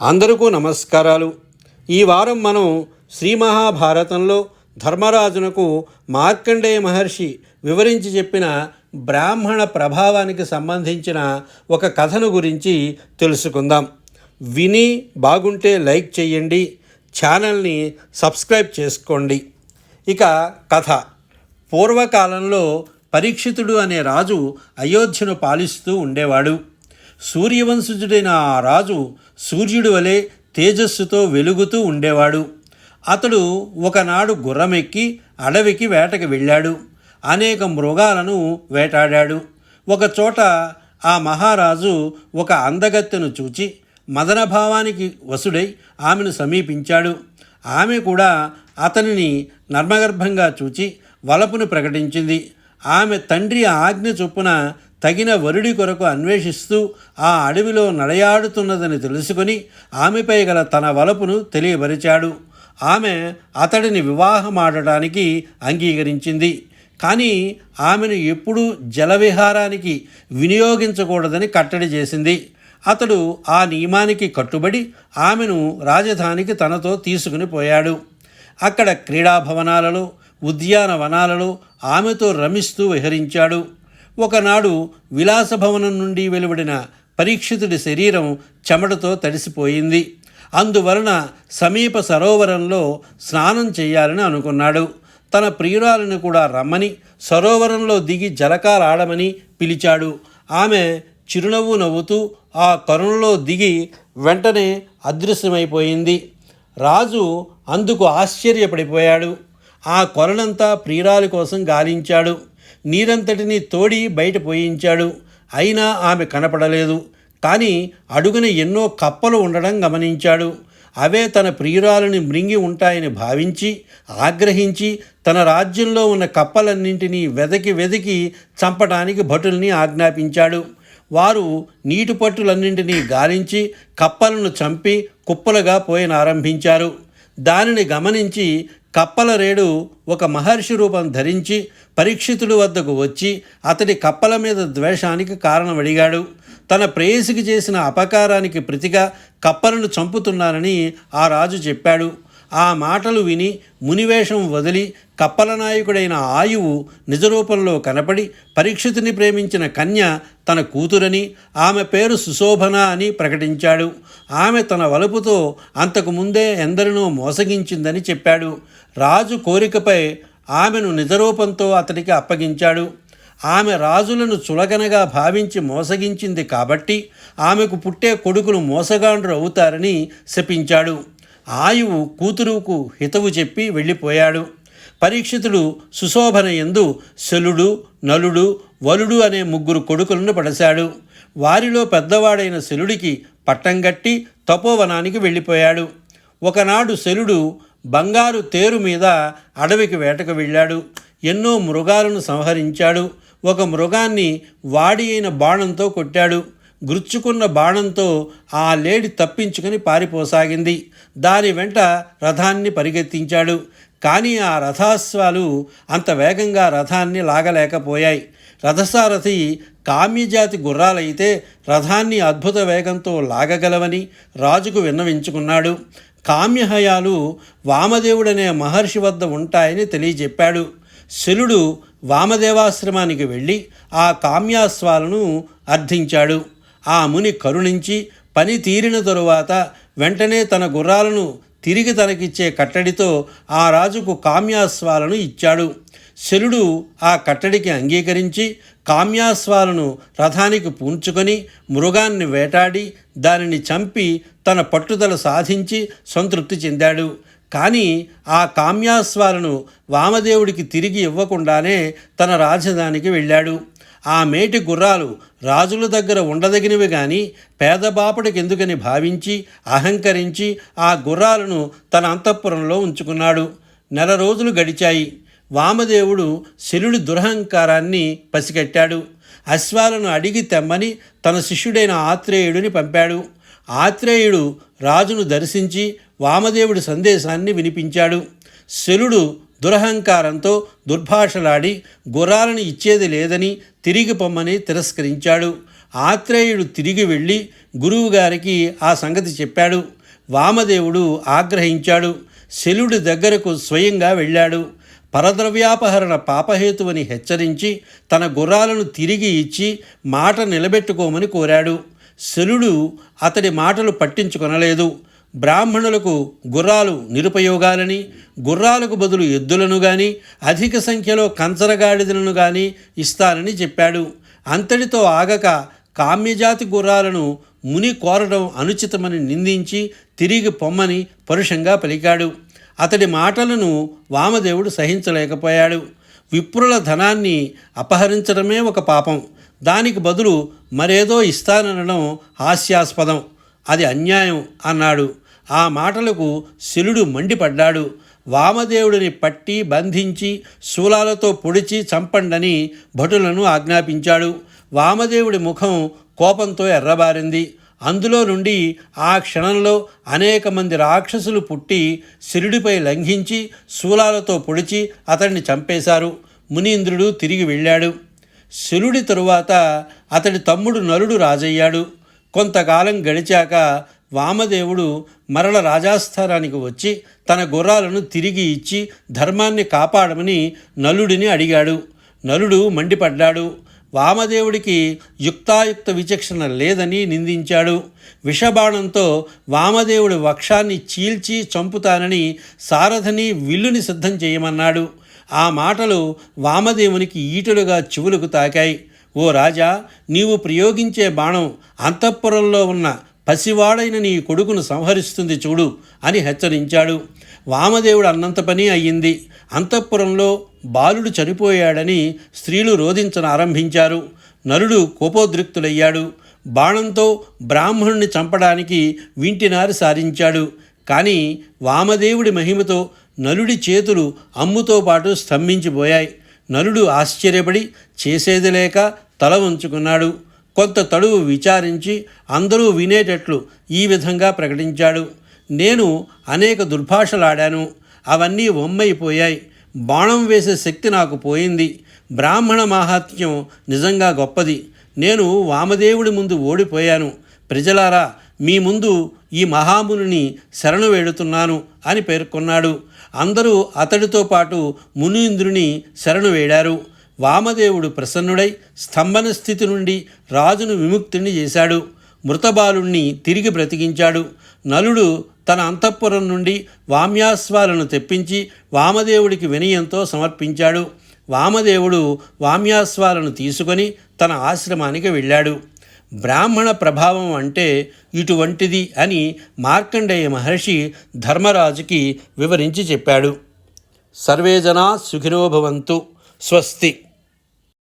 అందరికీ నమస్కారాలు. ఈ వారం మనం శ్రీ మహాభారతంలో ధర్మరాజునకు మార్కండేయ మహర్షి వివరించి చెప్పిన బ్రాహ్మణ ప్రభావానికి సంబంధించిన ఒక కథను గురించి తెలుసుకుందాం. విని బాగుంటే లైక్ చేయండి. ఛానల్ని సబ్స్క్రైబ్ చేసుకోండి. ఇక కథ. పూర్వకాలంలో పరీక్షితుడు అనే రాజు అయోధ్యను పాలిస్తూ ఉండేవాడు. సూర్యవంశజుడైన ఆ రాజు సూర్యుడి వలె తేజస్సుతో వెలుగుతూ ఉండేవాడు. అతడు ఒకనాడు గుర్రమెక్కి అడవికి వేటకి వెళ్ళాడు. అనేక మృగాలను వేటాడాడు. ఒకచోట ఆ మహారాజు ఒక అందగత్తెను చూచి మదనభావానికి వసుడై ఆమెను సమీపించాడు. ఆమె కూడా అతనిని నర్మగర్భంగా చూచి వలపును ప్రకటించింది. ఆమె తండ్రి ఆజ్ఞ చొప్పున తగిన వరుడి కొరకు అన్వేషిస్తూ ఆ అడవిలో నడయాడుతున్నదని తెలుసుకుని ఆమెపై గల తన వలపును తెలియపరిచాడు. ఆమె అతడిని వివాహమాడటానికి అంగీకరించింది. కానీ ఆమెను ఎప్పుడూ జలవిహారానికి వినియోగించకూడదని కట్టడి చేసింది. అతడు ఆ నియమానికి కట్టుబడి ఆమెను రాజధానికి తనతో తీసుకుని పోయాడు. అక్కడ క్రీడాభవనాలలో ఉద్యానవనాలలో ఆమెతో రమిస్తూ విహరించాడు. ఒకనాడు విలాసభవనం నుండి వెలువడిన పరీక్షితుడి శరీరం చెమటతో తడిసిపోయింది. అందువలన సమీప సరోవరంలో స్నానం చేయాలని అనుకున్నాడు. తన ప్రియురాలను కూడా రమ్మని సరోవరంలో దిగి జలకాలాడమని పిలిచాడు. ఆమె చిరునవ్వు నవ్వుతూ ఆ కరుణలో దిగి వెంటనే అదృశ్యమైపోయింది. రాజు అందుకు ఆశ్చర్యపడిపోయాడు. ఆ కొరనంతా ప్రియురాలి కోసం గాలించాడు. నీరంతటిని తోడి బయట పోయించాడు. అయినా ఆమె కనపడలేదు. కానీ అడుగున ఎన్నో కప్పలు ఉండడం గమనించాడు. అవే తన ప్రియురాలని మృంగి ఉంటాయని భావించి ఆగ్రహించి తన రాజ్యంలో ఉన్న కప్పలన్నింటినీ వెదకి వెదికి చంపటానికి భటుల్ని ఆజ్ఞాపించాడు. వారు నీటి పట్టులన్నింటినీ గాలించి కప్పలను చంపి కుప్పలుగా పోయనారంభించారు. దానిని గమనించి కప్పల రేడు ఒక మహర్షి రూపం ధరించి పరీక్షితుడి వద్దకు వచ్చి అతడి కప్పల మీద ద్వేషానికి కారణం అడిగాడు. తన ప్రేయసికి చేసిన అపకారానికి ప్రతిగా కప్పలను చంపుతున్నానని ఆ రాజు చెప్పాడు. ఆ మాటలు విని మునివేషం వదిలి కప్పల నాయకుడైన ఆయువు నిజరూపంలో కనపడి పరీక్షితుని ప్రేమించిన కన్య తన కూతురని ఆమె పేరు సుశోభన అని ప్రకటించాడు. ఆమె తన వలుపుతో అంతకు ముందే ఎందరినో మోసగించిందని చెప్పాడు. రాజు కోరికపై ఆమెను నిజరూపంతో అతడికి అప్పగించాడు. ఆమె రాజులను చులకనగా భావించి మోసగించింది కాబట్టి ఆమెకు పుట్టే కొడుకులు మోసగాండ్రు అవుతారని శపించాడు. ఆయువు కూతురుకు హితవు చెప్పి వెళ్ళిపోయాడు. పరీక్షితుడు సుశోభన ఎందు శలుడు నలుడు వలుడు అనే ముగ్గురు కొడుకులను పడశాడు వారిలో పెద్దవాడైన శలుడికి పట్టం కట్టి తపోవనానికి వెళ్ళిపోయాడు. ఒకనాడు శలుడు బంగారు తేరు మీద అడవికి వేటకు వెళ్ళాడు. ఎన్నో మృగాలను సంహరించాడు. ఒక మృగాన్ని వాడి అయిన బాణంతో కొట్టాడు. గుచ్చుకున్న బాణంతో ఆ లేడి తప్పించుకుని పారిపోసాగింది. దాని వెంట రథాన్ని పరిగెత్తించాడు. కానీ ఆ రథాశ్వాలు అంత వేగంగా రథాన్ని లాగలేకపోయాయి. రథసారథి కామ్యజాతి గుర్రాలైతే రథాన్ని అద్భుత వేగంతో లాగగలవని రాజుకు విన్నవించుకున్నాడు. కామ్యహయాలు వామదేవుడనే మహర్షి వద్ద ఉంటాయని తెలియజెప్పాడు. శలుడు వామదేవాశ్రమానికి వెళ్ళి ఆ కామ్యాస్వాలను అర్థించాడు. ఆ ముని కరుణించి పని తీరిన తరువాత వెంటనే తన గుర్రాలను తిరిగి తనకిచ్చే కట్టడితో ఆ రాజుకు కామ్యాస్వాలను ఇచ్చాడు. శరుడు ఆ కట్టడికి అంగీకరించి కామ్యాస్వాలను రథానికి పూంచుకొని మృగాన్ని వేటాడి దానిని చంపి తన పట్టుదల సాధించి సంతృప్తి చెందాడు. కానీ ఆ కామ్యాస్వాలను వామదేవుడికి తిరిగి ఇవ్వకుండానే తన రాజధానికి వెళ్ళాడు. ఆ మేటి గుర్రాలు రాజుల దగ్గర ఉండదగినవి కానీ పేదబాపుడికెందుకని భావించి అహంకరించి ఆ గుర్రాలను తన అంతఃపురంలో ఉంచుకున్నాడు. నెల రోజులు గడిచాయి. వామదేవుడు శలుడి దురహంకారాన్ని పసిగట్టాడు. అశ్వాలను అడిగి తెమ్మని తన శిష్యుడైన ఆత్రేయుడిని పంపాడు. ఆత్రేయుడు రాజును దర్శించి వామదేవుడి సందేశాన్ని వినిపించాడు. శలుడు దురహంకారంతో దుర్భాషలాడి గుర్రాలను ఇచ్చేది లేదని తిరిగి పొమ్మని తిరస్కరించాడు. ఆత్రేయుడు తిరిగి వెళ్ళి గురువుగారికి ఆ సంగతి చెప్పాడు. వామదేవుడు ఆగ్రహించాడు. శలుడి దగ్గరకు స్వయంగా వెళ్ళాడు. పరద్రవ్యాపహరణ పాపహేతువని హెచ్చరించి తన గుర్రాలను తిరిగి ఇచ్చి మాట నిలబెట్టుకోమని కోరాడు. శలుడు అతడి మాటలు పట్టించుకొనలేదు. బ్రాహ్మణులకు గుర్రాలు నిరుపయోగాలని గుర్రాలకు బదులు ఎద్దులను గాని అధిక సంఖ్యలో కంచరగాడిదలను గాని ఇస్తానని చెప్పాడు. అంతటితో ఆగక కామ్యజాతి గుర్రాలను ముని కోరడం అనుచితమని నిందించి తిరిగి పొమ్మని పరుషంగా పలికాడు. అతడి మాటలను వామదేవుడు సహించలేకపోయాడు. విప్రుల ధనాన్ని అపహరించడమే ఒక పాపం. దానికి బదులు మరేదో ఇస్తాననడం హాస్యాస్పదం. అది అన్యాయం అన్నాడు. ఆ మాటలకు శిలుడు మండిపడ్డాడు. వామదేవుడిని పట్టి బంధించి శూలాలతో పొడిచి చంపండని భటులను ఆజ్ఞాపించాడు. వామదేవుడి ముఖం కోపంతో ఎర్రబారింది. అందులో నుండి ఆ క్షణంలో అనేక మంది రాక్షసులు పుట్టి శిరుడిపై లంఘించి శూలాలతో పొడిచి అతన్ని చంపేశారు. మునీంద్రుడు తిరిగి వెళ్ళాడు. శిలుడి తరువాత అతడి తమ్ముడు నలుడు రాజయ్యాడు. కొంతకాలం గడిచాక వామదేవుడు మరల రాజాస్థానానికి వచ్చి తన గుర్రాలను తిరిగి ఇచ్చి ధర్మాన్ని కాపాడమని నలుడిని అడిగాడు. నలుడు మండిపడ్డాడు. వామదేవుడికి యుక్తాయుక్త విచక్షణ లేదని నిందించాడు. విషబాణంతో వామదేవుడి వక్షాన్ని చీల్చి చంపుతానని సారథని విల్లుని సిద్ధం చేయమన్నాడు. ఆ మాటలు వామదేవునికి ఈటలుగా చెవులకు తాకాయి. ఓ రాజా నీవు ప్రయోగించే బాణం అంతఃపురంలో ఉన్న పసివాడైన నీ కొడుకును సంహరిస్తుంది చూడు అని హెచ్చరించాడు. వామదేవుడు అన్నంత పని అయ్యింది. అంతఃపురంలో బాలుడు చనిపోయాడని స్త్రీలు రోధించన ఆరంభించారు నరుడు కోపోద్రిక్తులయ్యాడు. బాణంతో బ్రాహ్మణుణ్ణి చంపడానికి వింటినారి సారించాడు. కానీ వామదేవుడి మహిమతో నలుడి చేతులు అమ్ముతో పాటు స్తంభించిపోయాయి. నలుడు ఆశ్చర్యపడి చేసేది లేక తల వంచుకున్నాడు. కొంత తడువు విచారించి అందరూ వినేటట్లు ఈ విధంగా ప్రకటించాడు. నేను అనేక దుర్భాషలాడాను. అవన్నీ వమ్మైపోయాయి. బాణం వేసే శక్తి నాకు పోయింది. బ్రాహ్మణ మాహాత్మ్యం నిజంగా గొప్పది. నేను వామదేవుడి ముందు ఓడిపోయాను. ప్రజలారా మీ ముందు ఈ మహాముని శరణు వేడుతున్నాను అని పేర్కొన్నాడు. అందరూ అతడితో పాటు మునీంద్రుని శరణు వేడారు. వామదేవుడు ప్రసన్నుడై స్తంభన స్థితి నుండి రాజును విముక్తిని చేశాడు. మృతబాలుణ్ణి తిరిగి బ్రతికించాడు. నలుడు తన అంతఃపురం నుండి వామ్యాస్వాలను తెప్పించి వామదేవుడికి వినయంతో సమర్పించాడు. వామదేవుడు వామ్యాస్వాలను తీసుకొని తన ఆశ్రమానికి వెళ్ళాడు. బ్రాహ్మణ ప్రభావం అంటే ఇటువంటిది అని మార్కండేయ మహర్షి ధర్మరాజుకి వివరించి చెప్పాడు. సర్వే జనా స్వస్తి.